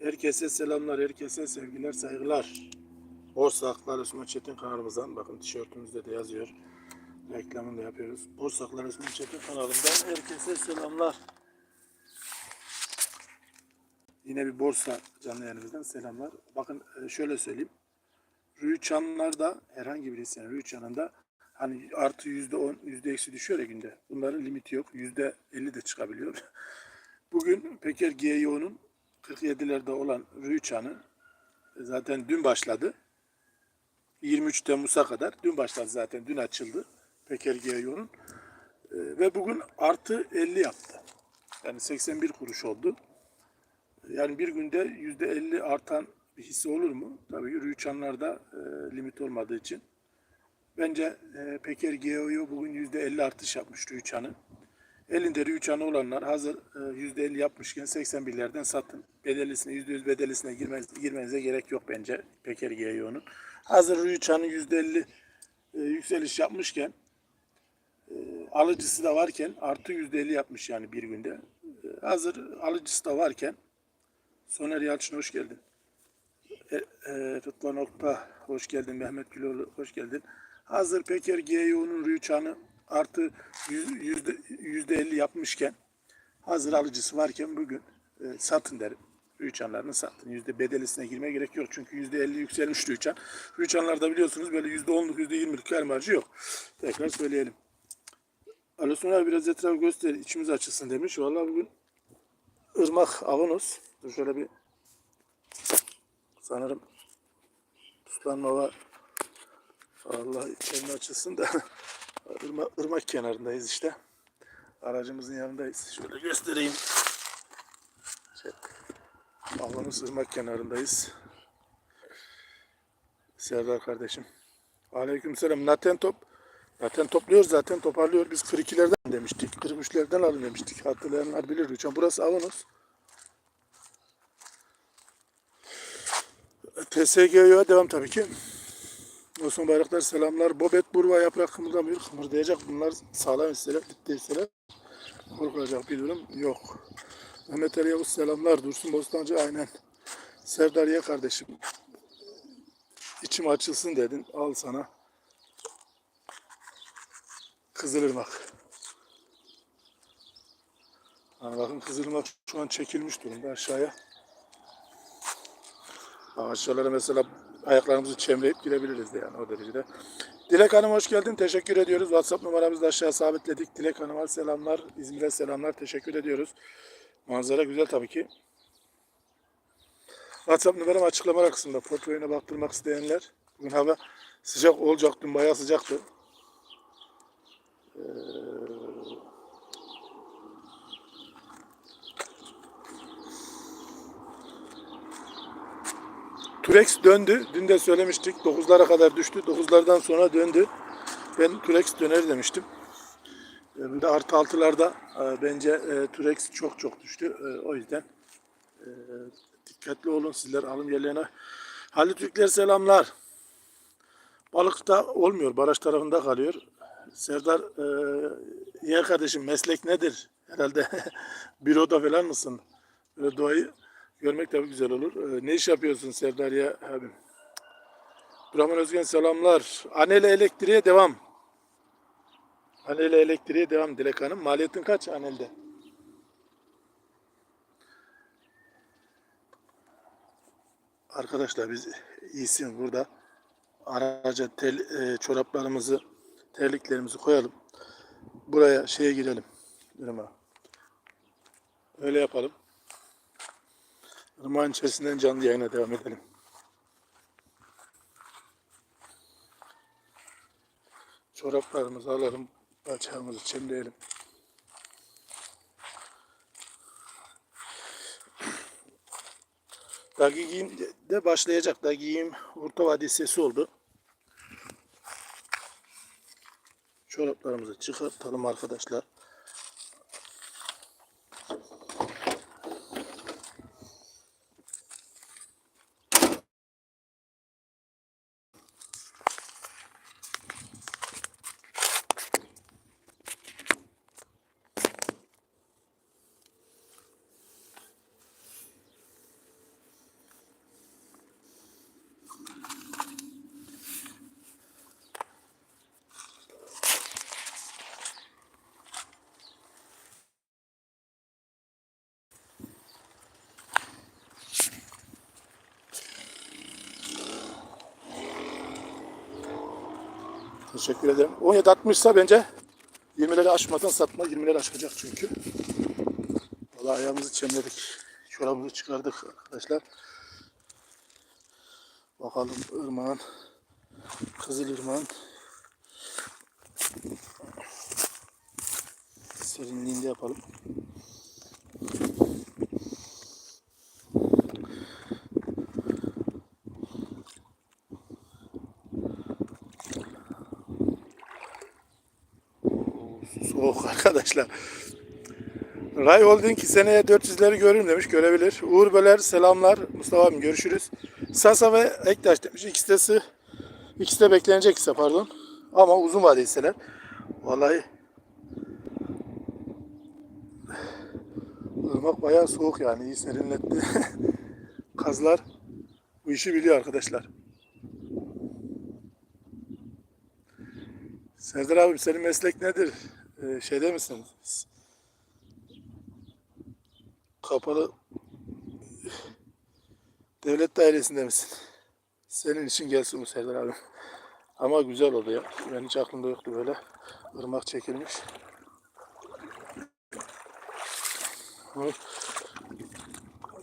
Herkese selamlar, herkese sevgiler, saygılar. Borsa Haklar Osman Çetin kanalımızdan, bakın tişörtümüzde de yazıyor. Reklamını da yapıyoruz. Borsa Haklar Osman Çetin kanalımdan herkese selamlar. Yine bir borsa canlı yayınımızdan selamlar. Bakın e, şöyle söyleyeyim. Rüçhanlarda herhangi bir hissenin Rüçhan'ında hani artı yüzde on, yüzde eksi düşüyor ya günde. Bunların limiti yok. Yüzde elli de çıkabiliyor. Bugün Peker GYO'nun 47'lerde olan Rüçhan'ı zaten dün başladı. 23 Temmuz'a kadar dün başladı zaten. Dün açıldı Peker GYO'nun. Ee, Ve bugün artı 50 yaptı. Yani 81 kuruş oldu. Yani bir günde %50 artan bir hisse olur mu? Tabii Rüçhanlarda e, limit olmadığı için. Bence e, Peker GEO bugün %50 artış yapmış Rüçhan'ı. Elinde Rüçhan'ı olanlar hazır e, %50 yapmışken 81'lerden satın. Bedelisine %100 bedelisine girmez, girmenize gerek yok bence Peker GEO'nun. Hazır Rüçhan'ı %50 e, yükseliş yapmışken e, alıcısı da varken artı %50 yapmış yani bir günde. E, hazır alıcısı da varken Soner Yalçın hoş geldin. E, e, Rıdvan Okta hoş geldin. Mehmet Güloğlu hoş geldin. Hazır Peker GYO'nun rüçhanı artı yüz- yüzde, yüzde elli yapmışken hazır alıcısı varken bugün e, satın derim. Rüçhanlarını satın. Yüzde bedelisine girmeye gerek yok. Çünkü yüzde elli yükselmiş rüçhan. Rüçhanlarda biliyorsunuz böyle yüzde onluk, yüzde yirmilik kar marjı yok. Tekrar söyleyelim. Ali Soner biraz etrafı göster. içimiz açılsın demiş. Vallahi bugün Irmak Avanos. Dur şöyle bir sanırım puslanma var. Allah içerinin açılsın da ırmak, ırmak kenarındayız işte. Aracımızın yanındayız. Şöyle göstereyim. Şey, Avanos ırmak kenarındayız. Serdar kardeşim. Aleykümselam. Naten top. Zaten topluyor zaten toparlıyor. Biz 42'lerden demiştik. 43'lerden alın demiştik. Hatırlayanlar bilir. Lütfen. Burası Avanos. TSG'ye devam tabii ki. Osman Bayraktar selamlar. Bobet Burva yaprak kımıldamıyor. Kımırdayacak. Bunlar sağlam hisseler, dipte hisseler. Korkulacak bir durum yok. Mehmet Ali Yavuz selamlar. Dursun Bostancı aynen. Serdar Ye kardeşim. İçim açılsın dedin. Al sana. Kızılırmak. Ha, bakın Kızılırmak şu an çekilmiş durumda aşağıya. Ağaçlara mesela ayaklarımızı çemleyip girebiliriz de yani o derecede. Dilek Hanım hoş geldin. Teşekkür ediyoruz. WhatsApp numaramızı da aşağı sabitledik. Dilek Hanım'a selamlar. İzmir'e selamlar. Teşekkür ediyoruz. Manzara güzel tabii ki. WhatsApp numaram açıklama kısmında. Portföyüne baktırmak isteyenler. Bugün hava sıcak olacak. Dün bayağı sıcaktı. Turex döndü. Dün de söylemiştik. 9'lara kadar düştü. 9'lardan sonra döndü. Ben Turex döner demiştim. E, Bir de artı altılarda e, bence e, Turex çok çok düştü. E, O yüzden dikkatli olun sizler alım yerlerine. Halit Türkler selamlar. Balıkta olmuyor. Baraj tarafında kalıyor. Serdar e, kardeşim meslek nedir? Herhalde büroda falan mısın? Böyle doğayı görmek tabii güzel olur. E, ne iş yapıyorsun Serdar ya abim? Durağman Özgen selamlar. Anele elektriğe devam. Anele elektriğe devam Dilek Hanım. Maliyetin kaç Anel'de? Arkadaşlar biz iyisin burada. Araca tel, e, çoraplarımızı, terliklerimizi koyalım. Buraya şeye girelim. Öyle yapalım. Irmağın içerisinden canlı yayına devam edelim. Çoraplarımızı alalım. Bacağımızı çemleyelim. Dagigim de başlayacak. Dagigim orta vade sesi oldu. Çoraplarımızı çıkartalım arkadaşlar. Teşekkür ederim. 17.60 ise bence 20'leri aşmadan satma. 20'leri aşacak çünkü. Valla ayağımızı çemledik. Çorabımızı çıkardık arkadaşlar. Bakalım ırmağın Kızıl ırmağın serinliğinde yapalım. Soğuk arkadaşlar. Ray Holding seneye 400'leri görürüm demiş. Görebilir. Uğur Böler selamlar. Mustafa abim görüşürüz. Sasa ve Ektaş demiş. İkisi de, ikisi de beklenecek ise pardon. Ama uzun vade hisseler. Vallahi Irmak bayağı soğuk yani. iyi serinletti. Kazlar bu işi biliyor arkadaşlar. Serdar abi senin meslek nedir? Ee, şeyde misin? Kapalı devlet dairesinde misin? Senin için gelsin bu Serdar abi. Ama güzel oldu ya. Ben hiç aklımda yoktu böyle. Irmak çekilmiş.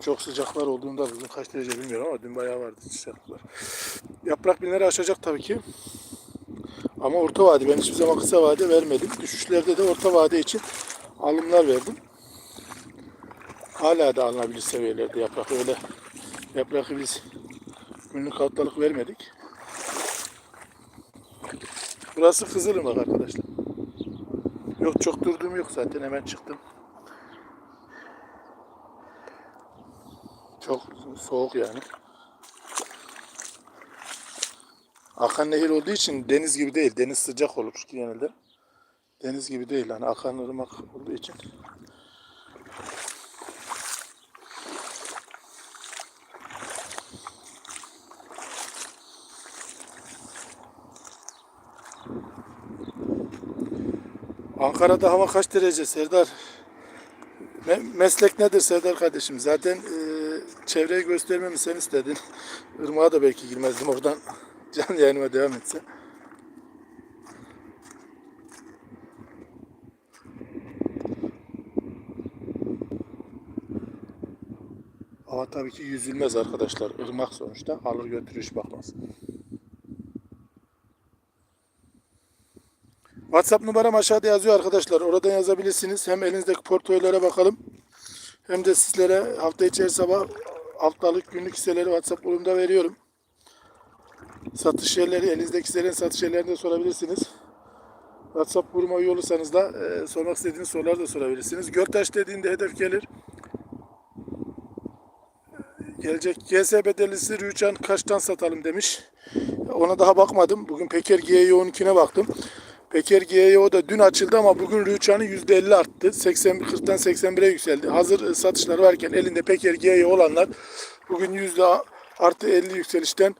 Çok sıcaklar olduğunda bugün kaç derece bilmiyorum ama dün bayağı vardı sıcaklar. Yaprak binleri aşacak tabii ki. Ama orta vade. Ben hiçbir zaman kısa vade vermedim. Düşüşlerde de orta vade için alımlar verdim. Hala da alınabilir seviyelerde yaprak. Öyle yaprakı biz günlük haftalık vermedik. Burası Kızılırmak arkadaşlar. Yok çok durduğum yok zaten hemen çıktım. Çok soğuk yani. Akan nehir olduğu için deniz gibi değil. Deniz sıcak olur genelde. Deniz gibi değil. Hani akan ırmak olduğu için. Ankara'da hava kaç derece Serdar? Me- meslek nedir Serdar kardeşim? Zaten e, çevreyi göstermemi sen istedin. Irmağa da belki girmezdim oradan. Canlı yayınıma devam etse. Ama tabii ki yüzülmez arkadaşlar. Irmak sonuçta. Alır götürür hiç bakmaz. WhatsApp numaram aşağıda yazıyor arkadaşlar. Oradan yazabilirsiniz. Hem elinizdeki portföylere bakalım. Hem de sizlere hafta içeri sabah haftalık günlük hisseleri WhatsApp grubunda veriyorum. Satış yerleri, elinizdeki hisselerin satış yerlerini de sorabilirsiniz. WhatsApp grubuma üye olursanız da e, sormak istediğiniz soruları da sorabilirsiniz. Görtaş dediğinde hedef gelir. Gelecek GS bedellisi Rüçhan kaçtan satalım demiş. Ona daha bakmadım. Bugün Peker GY12'ne baktım. Peker GYO da dün açıldı ama bugün Rüçhan'ı %50 arttı. 80, 40'tan 81'e yükseldi. Hazır satışlar varken elinde Peker GYO olanlar bugün yüzde artı 50 yükselişten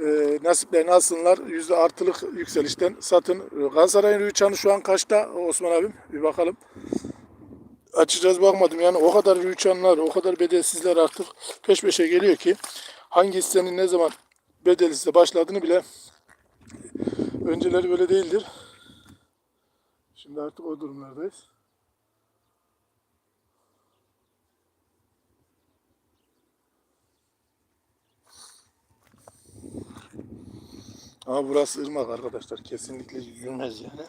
e, nasiplerini alsınlar. Yüzde artılık yükselişten satın. Galatasaray'ın Rüçhan'ı şu an kaçta Osman abim? Bir bakalım. Açacağız bakmadım yani o kadar rüçhanlar, o kadar bedelsizler artık peş peşe geliyor ki hangi hissenin ne zaman bedelsizle başladığını bile önceleri böyle değildir. Şimdi artık o durumlardayız. Ama burası ırmak arkadaşlar. Kesinlikle yüzülmez yani.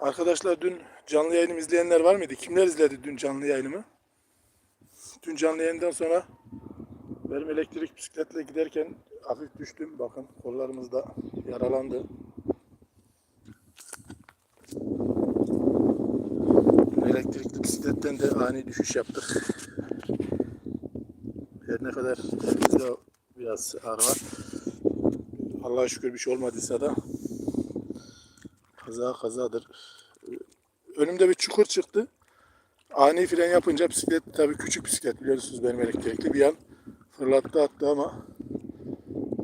Arkadaşlar dün canlı yayınımı izleyenler var mıydı? Kimler izledi dün canlı yayınımı? Dün canlı yayından sonra benim elektrik bisikletle giderken hafif düştüm. Bakın kollarımız da yaralandı. Elektrikli bisikletten de ani düşüş yaptık. Ne kadar elimizde biraz var. Allah'a şükür bir şey olmadıysa da kaza kazadır. Önümde bir çukur çıktı. Ani fren yapınca bisiklet tabii küçük bisiklet biliyorsunuz benim elektrikli bir an fırlattı attı ama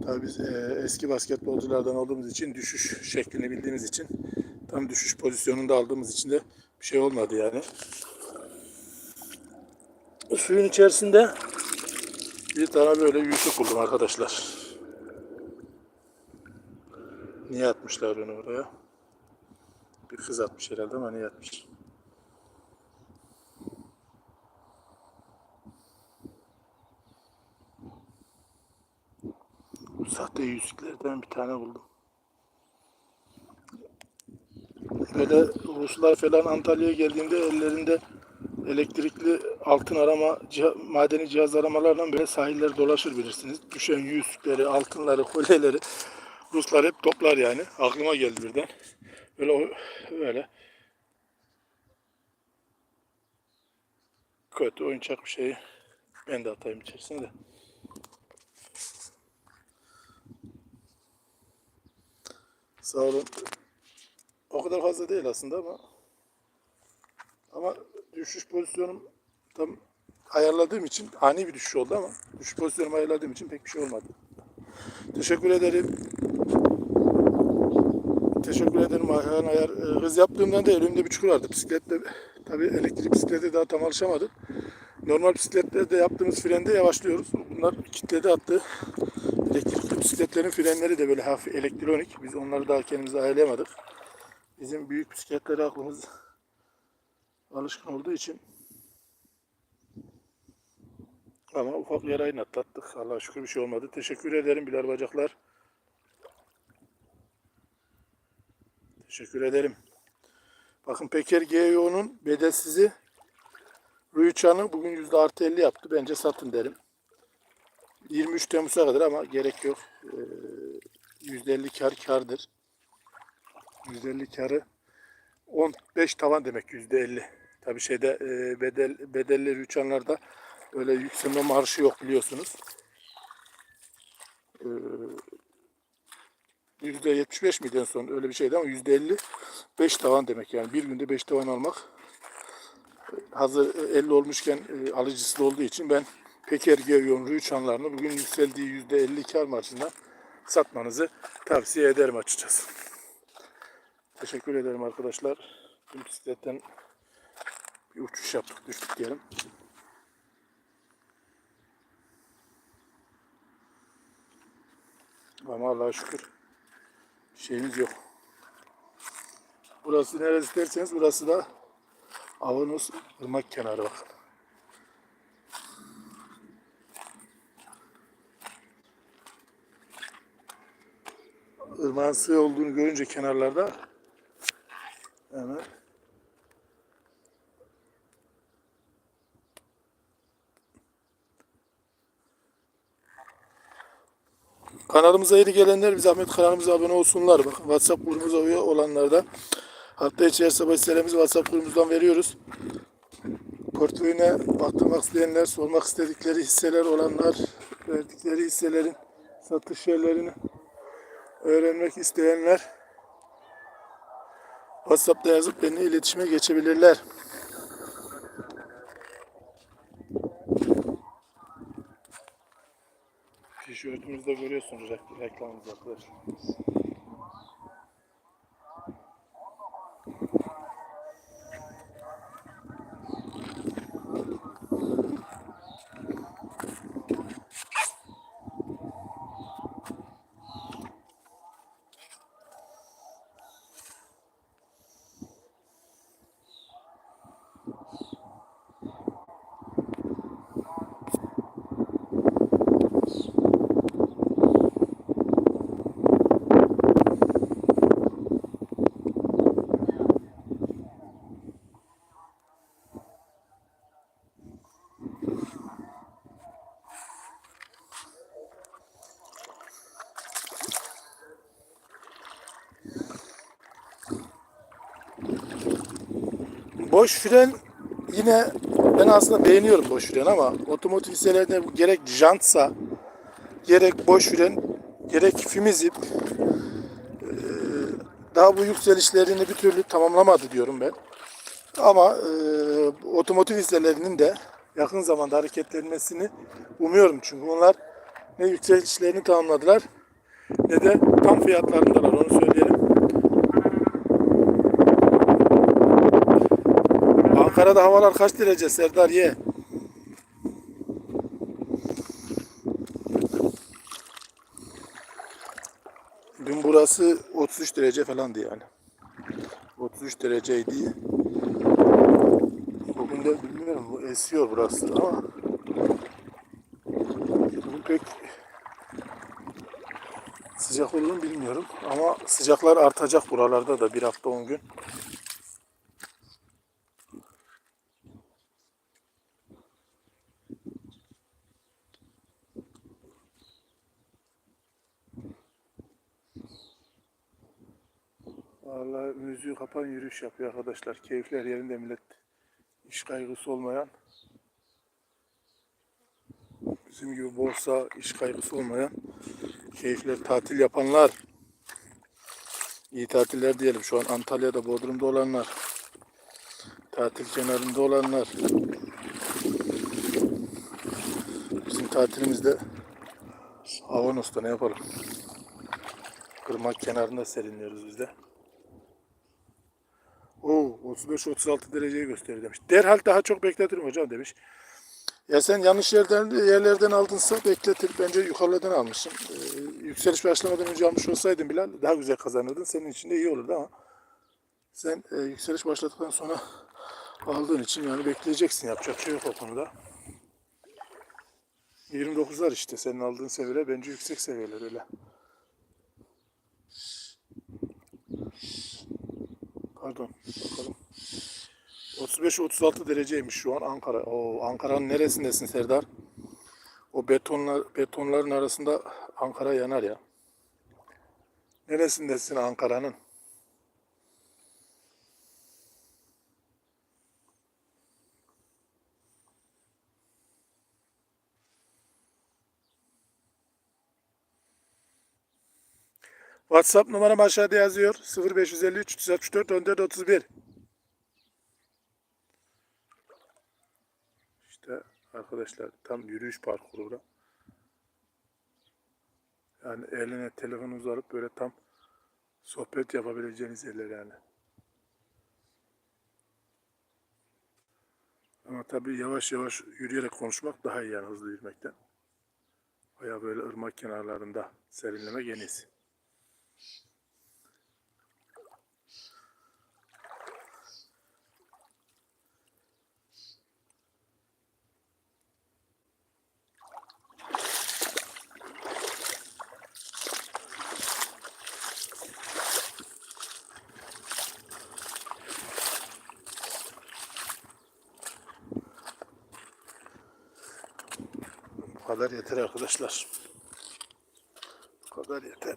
tabii biz e, eski basketbolculardan olduğumuz için düşüş şeklini bildiğimiz için tam düşüş pozisyonunda aldığımız için de bir şey olmadı yani. Suyun içerisinde Bir tane böyle yüzük buldum arkadaşlar. Niye atmışlar onu oraya? Bir kız atmış herhalde ama niye atmış? Sahte yüzüklerden bir tane buldum. Böyle Ruslar falan Antalya'ya geldiğinde ellerinde elektrikli altın arama, ciha- madeni cihaz aramalarla böyle sahiller dolaşır bilirsiniz. Düşen yüzükleri, altınları, kolyeleri Ruslar hep toplar yani. Aklıma geldi birden. Böyle o- böyle kötü oyuncak bir şeyi ben de atayım içerisine de. Sağ olun. O kadar fazla değil aslında ama ama düşüş pozisyonum tam ayarladığım için ani bir düşüş oldu ama düşüş pozisyonumu ayarladığım için pek bir şey olmadı. Teşekkür ederim. Teşekkür ederim Ayhan Ayar. Ee, Hız yaptığımdan da elimde bir çukur vardı. Bisikletle tabii elektrik bisiklete daha tam alışamadım. Normal bisikletlerde yaptığımız frende yavaşlıyoruz. Bunlar kitlede attı. Elektrikli bisikletlerin frenleri de böyle hafif elektronik. Biz onları daha kendimize ayarlayamadık. Bizim büyük bisikletlere aklımız alışkın olduğu için ama ufak yarayla atlattık. Allah'a şükür bir şey olmadı. Teşekkür ederim Bilal Bacaklar. Teşekkür ederim. Bakın Peker GEO'nun bedelsizi Rüyçan'ı bugün yüzde artı 50 yaptı. Bence satın derim. 23 Temmuz'a kadar ama gerek yok. Ee, Yüzde 50 kar kardır. Yüzde 50 karı 15 tavan demek yüzde 50. Tabii şeyde e, bedel bedelli rüçhanlarda öyle yükselme marşı yok biliyorsunuz. Yüzde 75 miydi en son öyle bir şeydi ama yüzde 50 5 tavan demek yani bir günde 5 tavan almak e, hazır 50 olmuşken e, alıcısı olduğu için ben Peker Gevyon rüçhanlarını bugün yükseldiği yüzde 50 kar marjından satmanızı tavsiye ederim açıkçası. Teşekkür ederim arkadaşlar. Dün bisikletten bir uçuş yaptık, düştük diyelim. Ama Allah'a şükür şeyimiz yok. Burası neresi derseniz burası da Avanos ırmak kenarı bakın. Irmağın sığ olduğunu görünce kenarlarda hemen Kanalımıza yeni gelenler bir zahmet kanalımıza abone olsunlar. Bakın WhatsApp grubumuza üye olanlar da hafta içi her sabah hisselerimizi WhatsApp grubumuzdan veriyoruz. Portföyüne baktırmak isteyenler, sormak istedikleri hisseler olanlar, verdikleri hisselerin satış yerlerini öğrenmek isteyenler WhatsApp'ta yazıp benimle iletişime geçebilirler. Tişörtümüzde görüyorsunuz rek- reklamımızı Boş fren yine ben aslında beğeniyorum boş fren ama otomotiv hisselerinde bu gerek jantsa gerek boş fren gerek fimizip daha bu yükselişlerini bir türlü tamamlamadı diyorum ben. Ama eee otomotiv hisselerinin de yakın zamanda hareketlenmesini umuyorum. Çünkü onlar ne yükselişlerini tamamladılar ne de tam fiyatlarındalar Ankara'da havalar kaç derece Serdar ye? Dün burası 33 derece falandı yani. 33 dereceydi. Bugün de bilmiyorum esiyor burası ama bugün pek sıcak olur bilmiyorum ama sıcaklar artacak buralarda da bir hafta 10 gün. Vallahi müziği kapan yürüyüş yapıyor arkadaşlar. Keyifler yerinde millet. İş kaygısı olmayan. Bizim gibi borsa, iş kaygısı olmayan. Keyifler, tatil yapanlar. İyi tatiller diyelim. Şu an Antalya'da, Bodrum'da olanlar. Tatil kenarında olanlar. Bizim tatilimizde Avanos'ta ne yapalım? Kırmak kenarında serinliyoruz biz de. Oo 35-36 dereceyi gösterir demiş. Derhal daha çok bekletirim hocam demiş. Ya sen yanlış yerden yerlerden aldınsa bekletir. Bence yukarıdan almışsın. Ee, yükseliş başlamadan önce almış olsaydın Bilal daha güzel kazanırdın. Senin için de iyi olurdu ama sen e, yükseliş başladıktan sonra aldığın için yani bekleyeceksin. Yapacak şey yok o konuda. 29'lar işte senin aldığın seviyeler bence yüksek seviyeler öyle. Pardon bakalım. 35-36 dereceymiş şu an Ankara. Oo, Ankara'nın neresindesin Serdar? O betonlar betonların arasında Ankara yanar ya. Neresindesin Ankara'nın? WhatsApp numaram aşağıda yazıyor. 0553 364 14 31. İşte arkadaşlar tam yürüyüş parkuru bura. Yani eline telefonunuzu alıp böyle tam sohbet yapabileceğiniz yerler yani. Ama tabii yavaş yavaş yürüyerek konuşmak daha iyi yani hızlı yürümekten. Baya böyle ırmak kenarlarında serinlemek en iyisi. Kadar yeter arkadaşlar. Bu kadar yeter.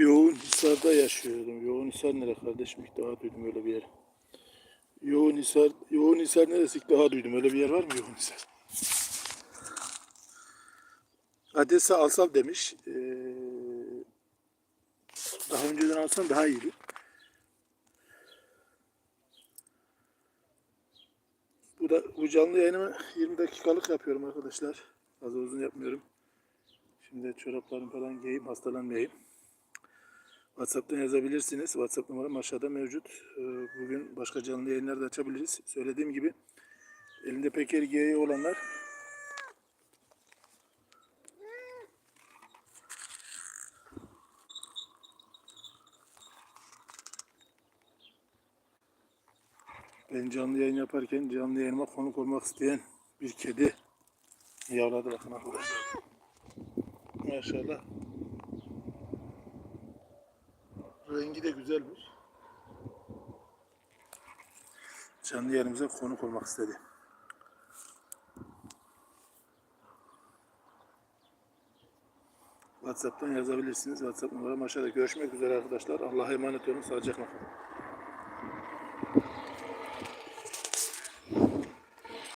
Yoğun Hisar'da yaşıyordum. Yoğun Hisar nere kardeşim? İlk defa duydum öyle bir yer. Yoğun Hisar, Yoğun Hisar neresi? İlk defa duydum. Öyle bir yer var mı Yoğun Hisar? Adresi alsam demiş. Ee, daha önceden alsam daha iyiydi. Bu da bu canlı yayınımı 20 dakikalık yapıyorum arkadaşlar. Fazla uzun yapmıyorum. Şimdi çoraplarımı falan giyeyim, hastalanmayayım. WhatsApp'tan yazabilirsiniz. WhatsApp numaram aşağıda mevcut. Ee, Bugün başka canlı yayınlar da açabiliriz. Söylediğim gibi elinde Peker GE olanlar ben canlı yayın yaparken canlı yayınıma konuk olmak isteyen bir kedi Yavladı bakın arkadaşlar. Maşallah. Rengi de güzelmiş. Canlı yerimize konuk olmak istedi. WhatsApp'tan yazabilirsiniz. WhatsApp numaram aşağıda. Görüşmek üzere arkadaşlar. Allah'a emanet olun. Sağlıcakla kalın.